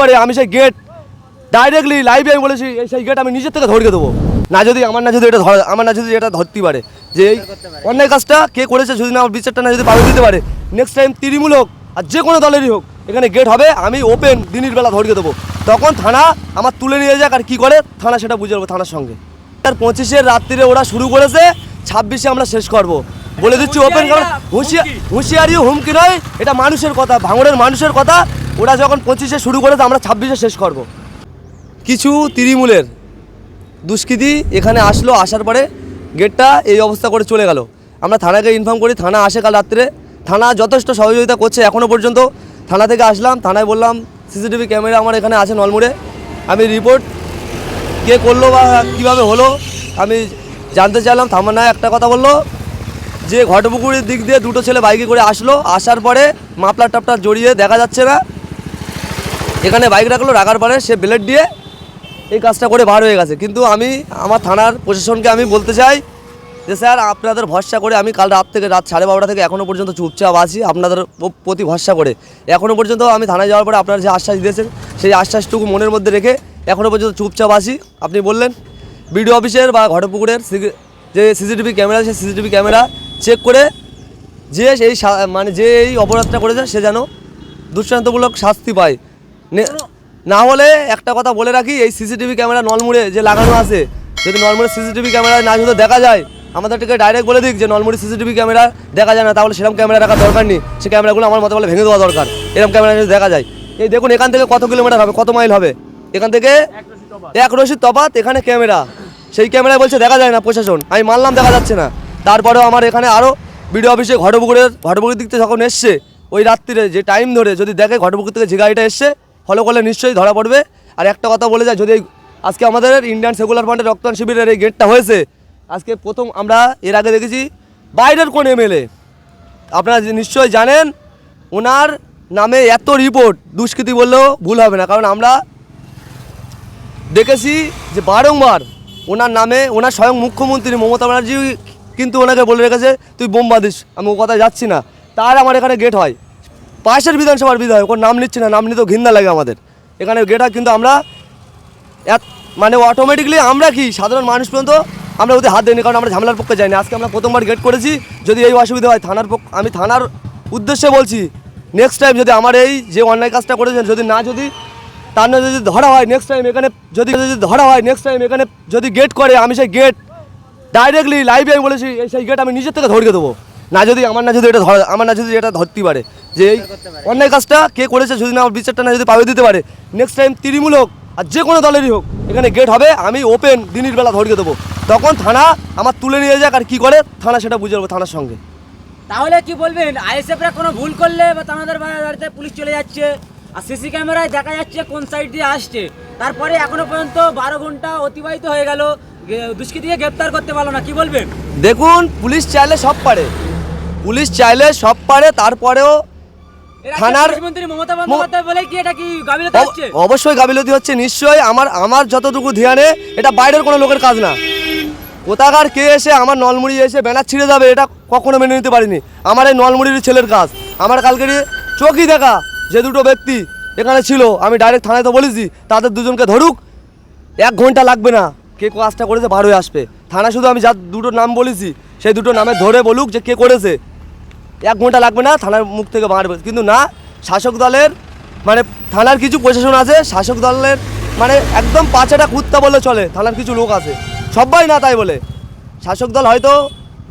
পারে আমি সেই গেট ডাইরেক্টলি লাইভে আমি বলেছি এই সেই গেট আমি নিজের থেকে ধরিয়ে দেবো। না যদি আমার না যদি এটা ধর আমার না যদি এটা ধরতে পারে যে এই অন্যায় কাজটা কে করেছে যদি না আমার বিচারটা না যদি পাবে দিতে পারে নেক্সট টাইম তৃণমূল হোক আর যে কোনো দলেরই হোক এখানে গেট হবে আমি ওপেন দিনের বেলা ধরিয়ে দেবো। তখন থানা আমার তুলে নিয়ে যাক আর কী করে থানা সেটা বুঝে নেব থানার সঙ্গে। আর পঁচিশের রাত্রিরে ওরা শুরু করেছে ছাব্বিশে আমরা শেষ করব। বলে দিচ্ছি ওপেন হুঁশিয়ার হুঁশিয়ারি ও হুমকি নয় এটা মানুষের কথা ভাঙড়ের মানুষের কথা। ওরা যখন পঁচিশে শুরু করেছে, আমরা ছাব্বিশে শেষ করব। কিছু তৃণমূলের দুষ্কৃতী এখানে আসলো, আসার পরে গেটটা এই অবস্থা করে চলে গেল। আমরা থানাকে ইনফর্ম করি, থানা আসে কাল রাত্রে। থানা যথেষ্ট সহযোগিতা করছে এখনও পর্যন্ত। থানা থেকে আসলাম, থানায় বললাম, সিসিটিভি ক্যামেরা আমার এখানে আছে নলমুড়ে। আমি রিপোর্ট কে করল বা কীভাবে হলো, আমি জানতে চাইলাম। থামানা একটা কথা বলল, যে ঘটপুকুরের দিক দিয়ে দুটো ছেলে বাইকে করে আসলো, আসার পরে মাপলার টাপটার জড়িয়ে দেখা যাচ্ছে না। এখানে বাইক রাখল, রাখার পরে সে ব্লেড দিয়ে এই কাজটা করে বার হয়ে গেছে। কিন্তু আমি, আমার থানার প্রশাসনকে আমি বলতে চাই যে, স্যার, আপনাদের ভরসা করে আমি কাল রাত থেকে রাত সাড়ে বারোটা থেকে এখনও পর্যন্ত চুপচাপ আছি, আপনাদের প্রতি ভরসা করে। এখনও পর্যন্ত আমি থানায় যাওয়ার পরে আপনারা যে আশ্বাস দিয়েছেন, সেই আশ্বাসটুকু মনের মধ্যে রেখে এখনও পর্যন্ত চুপচাপ আছি। আপনি বললেন, বিডিও অফিসের বা ঘটপুকুরের যে সিসিটিভি ক্যামেরা সেই সিসিটিভি ক্যামেরা চেক করে যে এই সা- মানে যে এই অপরাধটা করেছে, সে যেন দৃষ্টান্তমূলক শাস্তি পায়। নে- হলে একটা কথা বলে রাখি, এই সিসিটিভি ক্যামেরা নলমুড়ে যে লাগানো আছে, যদি নলমুড়ে সিসিটিভি ক্যামেরায় না শুধু দেখা যায় আমাদেরকে ডাইরেক্ট বলে দিক যে নলমুড়ি সিসিটিভি ক্যামেরা দেখা যায় না, তাহলে সেরকম ক্যামেরা রাখার দরকার নেই। সেই ক্যামেরাগুলো আমার মতো বলে ভেঙে দেওয়া দরকার। এরকম ক্যামেরা যদি দেখা যায়। এই দেখুন, এখান থেকে কত কিলোমিটার হবে, কত মাইল হবে? এখান থেকে এক রশিদ তফাত এখানে ক্যামেরা। সেই ক্যামেরায় বলছে দেখা যায় না প্রশাসন। আমি মানলাম দেখা যাচ্ছে না। তারপরেও আমার এখানে আরও বিডিও অফিসে ঘটপুকুরের ঘটপুকুরের দিক থেকে যখন এসছে, ওই রাত্রিরে যে টাইম ধরে যদি দেখে ঘটপুকুর থেকে যে গাড়িটা এসছে ফলো করলে নিশ্চয়ই ধরা পড়বে। আর একটা কথা বলে যায়, যদি আজকে আমাদের ইন্ডিয়ান সেকুলার ফান্ডের রক্তদান শিবিরের এই গেটটা হয়েছে, আজকে প্রথম আমরা এর আগে দেখেছি বাইরের কোন এমএলএ আপনারা নিশ্চয়ই জানেন, ওনার নামে এত রিপোর্ট দুষ্কৃতি বললেও ভুল হবে না। কারণ আমরা দেখেছি যে বারংবার ওনার নামে, ওনার স্বয়ং মুখ্যমন্ত্রী মমতা ব্যানার্জি কিন্তু ওনাকে বলে রেখেছে, তুই বোম আমি ও কথায় যাচ্ছি না। তার আমার এখানে গেট হয়। পাশের বিধানসভার বিধায়ক, ওর নাম নিচ্ছি না, নাম নিতেও ঘৃণা লাগে আমাদের। এখানে গেট কিন্তু আমরা মানে অটোমেটিকলি আমরা কি, সাধারণ মানুষ পর্যন্ত আমরা ওদের হাত দিইনি, কারণ আমরা ঝামেলার পক্ষে যাইনি। আজকে আমরা প্রথমবার গেট করেছি, যদি এই অসুবিধা হয়, থানার পক্ষ, আমি থানার উদ্দেশ্যে বলছি নেক্সট টাইম যদি আমার এই যে অন্যায় কাজটা করেছেন, যদি না যদি, তার না যদি ধরা হয় নেক্সট টাইম এখানে যদি যদি ধরা হয় নেক্সট টাইম এখানে যদি গেট করে, আমি সেই গেট ডাইরেক্টলি লাইভে আমি বলেছি সেই গেট আমি নিজের থেকে ধরিয়ে দেবো। না যদি আমার না যদি এটা ধরা আমার না যদি এটা ধরতে পারে যে এই অন্যায় কাজটা কে করেছে যদি না আমার বিচারটা না যদি পাবে দিতে পারে নেক্সট টাইম তৃণমূল হোক আর যে কোনো দলেরই হোক এখানে গেট হবে আমি ওপেন দিনের বেলা ধরিয়ে দেবো। তখন থানা আমার তুলে নিয়ে যাক আর কি করে থানা সেটা বুঝে নেব থানার সঙ্গে। তাহলে কি বলবেন? আইএসএফরা কোনো ভুল করলে বা তাদের বাড়িতে পুলিশ চলে যাচ্ছে আর সিসি ক্যামেরায় দেখা যাচ্ছে কোন সাইড দিয়ে আসছে। তারপরে এখনও পর্যন্ত বারো ঘণ্টা অতিবাহিত হয়ে গেল দুষ্কৃতীকে গ্রেপ্তার করতে পারল না কি বলবেন? দেখুন পুলিশ চাইলে সব পারে। পুলিশ চাইলে সব পারে তারপরেও থানার- অবশ্যই গাফিলতি হচ্ছে নিশ্চয়ই আমার আমার যতটুকু ধ্যানে এটা বাইরের কোনো লোকের কাজ না। কোথাকার কে এসে আমার নলমুড়ি এসে ব্যানার ছিঁড়ে যাবে এটা কখনো মেনে নিতে পারিনি। আমার এই নলমুড়ির ছেলের কাজ। আমার কালকের চোখই দেখা যে দুটো ব্যক্তি এখানে ছিল। আমি ডাইরেক্ট থানায় তো বলেছি তাদের দুজনকে ধরুক এক ঘণ্টা লাগবে না। কে কাজটা করেছে বার হয়ে আসবে। থানা শুধু আমি যা দুটো নাম বলেছি সেই দুটো নামে ধরে বলুক যে কে করেছে। এক ঘণ্টা লাগবে না, থানার মুখ থেকে বাড়বে কিন্তু না, শাসক দলের মানে থানার কিছু প্রশাসন আছে, শাসক দলের মানে একদম পাঁচাটা কুত্তা বলে চলে, থানার কিছু লোক আছে। সবাই না তাই বলে। শাসক দল হয়তো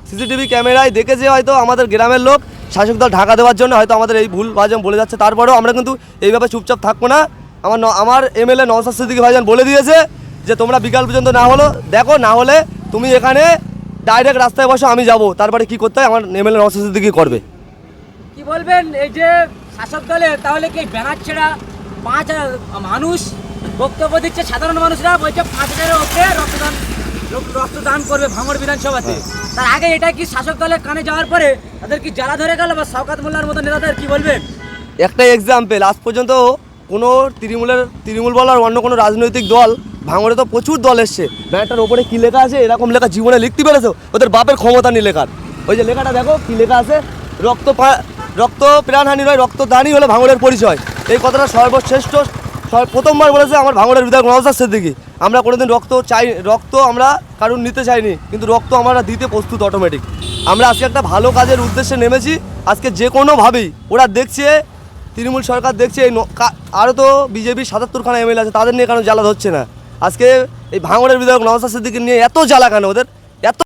সিসিটিভি ক্যামেরায় দেখেছে হয়তো আমাদের গ্রামের লোক, শাসক দল ঢাকা দেওয়ার জন্য হয়তো আমাদের এই ভুল ভাজন বলে যাচ্ছে। তারপরেও আমরা কিন্তু এইভাবে চুপচাপ থাকব না। আমার আমার এমএলএ নওসাদ সিদ্দিকী ভাইজান বলে দিয়েছে যে, তোমরা বিকাল পর্যন্ত না হলো, দেখো না হলে তুমি এখানে ডাইরেক্ট রাস্তায় বসো আমি যাব। তারপরে কি করতে হয়? আমার এমএলএ নওসাদ সিদ্দিকী করবে। কি বলবেন? এই যে শাসক দলে তাহলে কি ব্যানার ছেড়া পাঁচ হাজার মানুষ বক্তব্য দিচ্ছে? সাধারণ মানুষরা বলছে পাঁচ হাজারের ওপরে রক্তদান লোক- রক্তদান করবে ভাঙড় বিধানসভাতে। তার আগে এটা কি শাসক দলের কানে যাওয়ার পরে তাদের কি জ্বালা ধরে গেল বা শওকাত মোল্লার মতো নেতাদের? কি বলবেন? একটা এক্সাম্পল আজ পর্যন্ত কোনো তৃণমূলের তৃণমূল বলার অন্য কোনো রাজনৈতিক দল ভাঙড়ে তো প্রচুর দল এসছে। ব্যানারটার ওপরে কী লেখা আছে? এরকম লেখা জীবনে লিখতে পেরেছ? ওদের বাপের ক্ষমতা নেই লেখার। ওই যে লেখাটা দেখো, কী লেখা আছে? রক্ত রক্ত প্রাণহানি নয় রক্তদানই হলো ভাঙড়ের পরিচয়। এই কথাটা সর্বশ্রেষ্ঠ। প্রথমবার বলেছে আমার ভাঙড়ের বিধায়ক নওসাদ সিদ্দিকি। আমরা কোনোদিন রক্ত চাই, রক্ত আমরা কারণ নিতে চাইনি, কিন্তু রক্ত আমরা দিতে প্রস্তুত অটোমেটিক আমরা আজকে একটা ভালো কাজের উদ্দেশ্যে নেমেছি। আজকে যে কোনোভাবেই ওরা দেখছে, তৃণমূল সরকার দেখছে, এই আরও তো বিজেপির সাতাত্তরখানা এমএলএ আছে, তাদের নিয়ে কেন জ্বালা ধরছে না? আজকে এই ভাঙড়ের বিধায়ক নওয়াজ সিদ্দিকি নিয়ে এত জ্বালা কেন ওদের